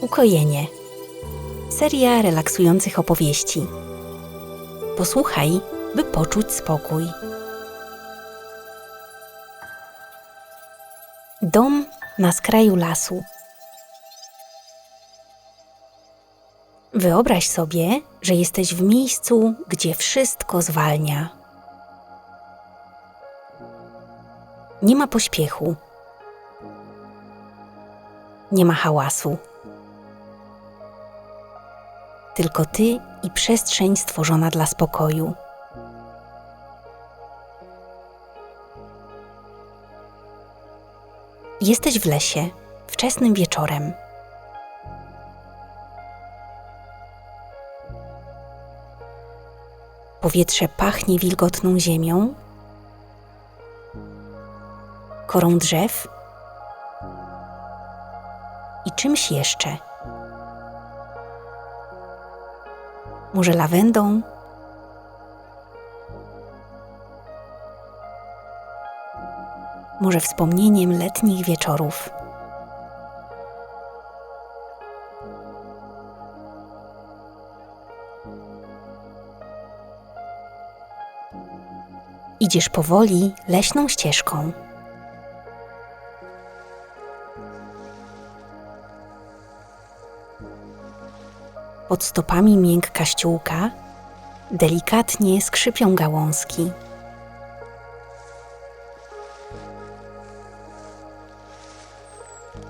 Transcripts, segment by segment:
Ukojenie. Seria relaksujących opowieści. Posłuchaj, by poczuć spokój. Dom na skraju lasu. Wyobraź sobie, że jesteś w miejscu, gdzie wszystko zwalnia. Nie ma pośpiechu. Nie ma hałasu. Tylko ty i przestrzeń stworzona dla spokoju. Jesteś w lesie, wczesnym wieczorem. Powietrze pachnie wilgotną ziemią, korą drzew i czymś jeszcze. Może lawendą? Może wspomnieniem letnich wieczorów. Idziesz powoli leśną ścieżką. Pod stopami miękka ściółka, delikatnie skrzypią gałązki.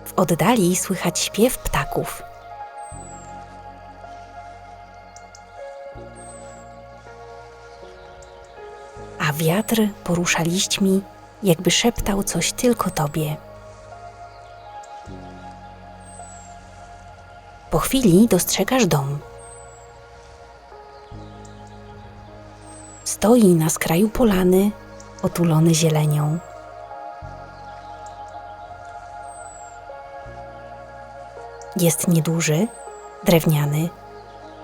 W oddali słychać śpiew ptaków. A wiatr porusza liśćmi, jakby szeptał coś tylko tobie. Po chwili dostrzegasz dom. Stoi na skraju polany, otulony zielenią. Jest nieduży, drewniany,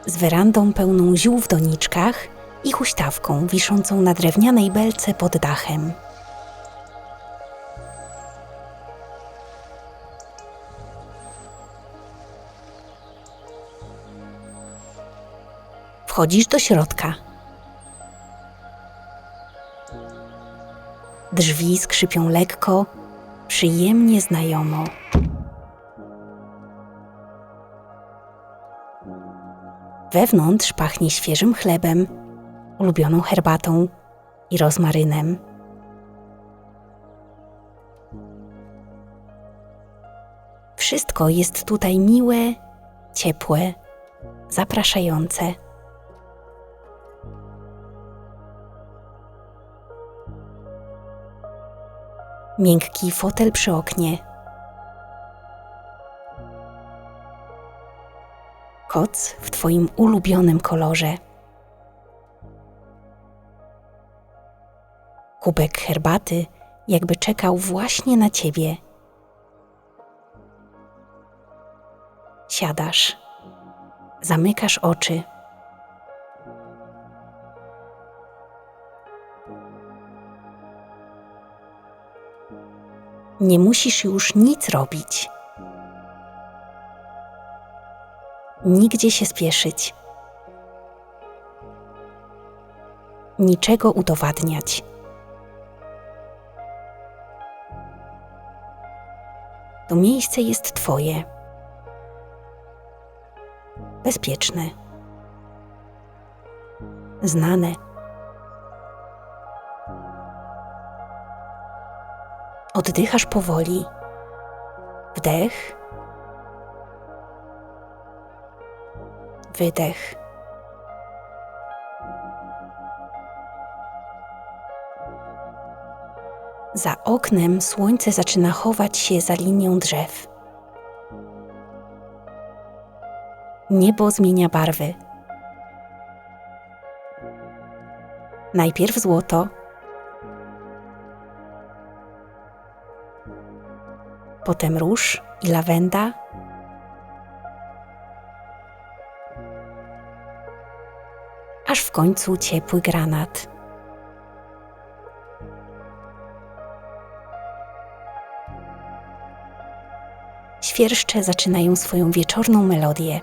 z werandą pełną ziół w doniczkach i huśtawką wiszącą na drewnianej belce pod dachem. Wchodzisz do środka. Drzwi skrzypią lekko, przyjemnie znajomo. Wewnątrz pachnie świeżym chlebem, ulubioną herbatą i rozmarynem. Wszystko jest tutaj miłe, ciepłe, zapraszające. Miękki fotel przy oknie. Koc w Twoim ulubionym kolorze. Kubek herbaty, jakby czekał właśnie na Ciebie. Siadasz, zamykasz oczy. Nie musisz już nic robić. Nigdzie się spieszyć. Niczego udowadniać. To miejsce jest Twoje. Bezpieczne. Znane. Oddychasz powoli. Wdech. Wydech. Za oknem słońce zaczyna chować się za linią drzew. Niebo zmienia barwy. Najpierw złoto, potem róż i lawenda, aż w końcu ciepły granat. Świerszcze zaczynają swoją wieczorną melodię.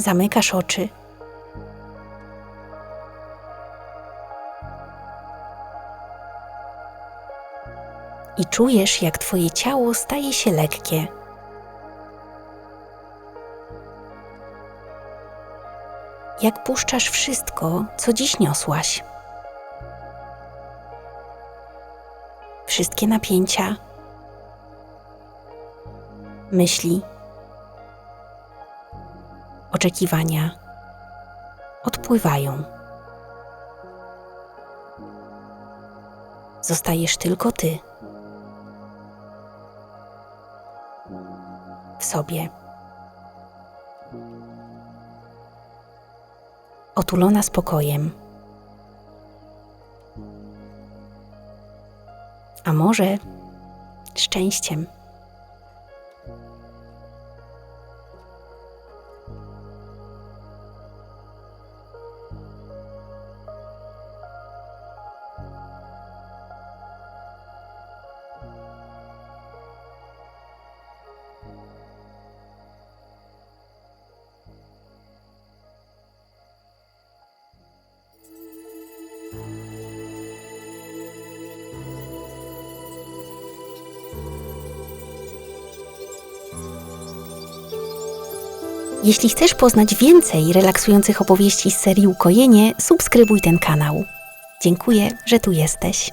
Zamykasz oczy. I czujesz, jak twoje ciało staje się lekkie. Jak puszczasz wszystko, co dziś niosłaś. Wszystkie napięcia, myśli, oczekiwania odpływają. Zostajesz tylko ty. W sobie. Otulona spokojem. A może szczęściem. Jeśli chcesz poznać więcej relaksujących opowieści z serii Ukojenie, subskrybuj ten kanał. Dziękuję, że tu jesteś.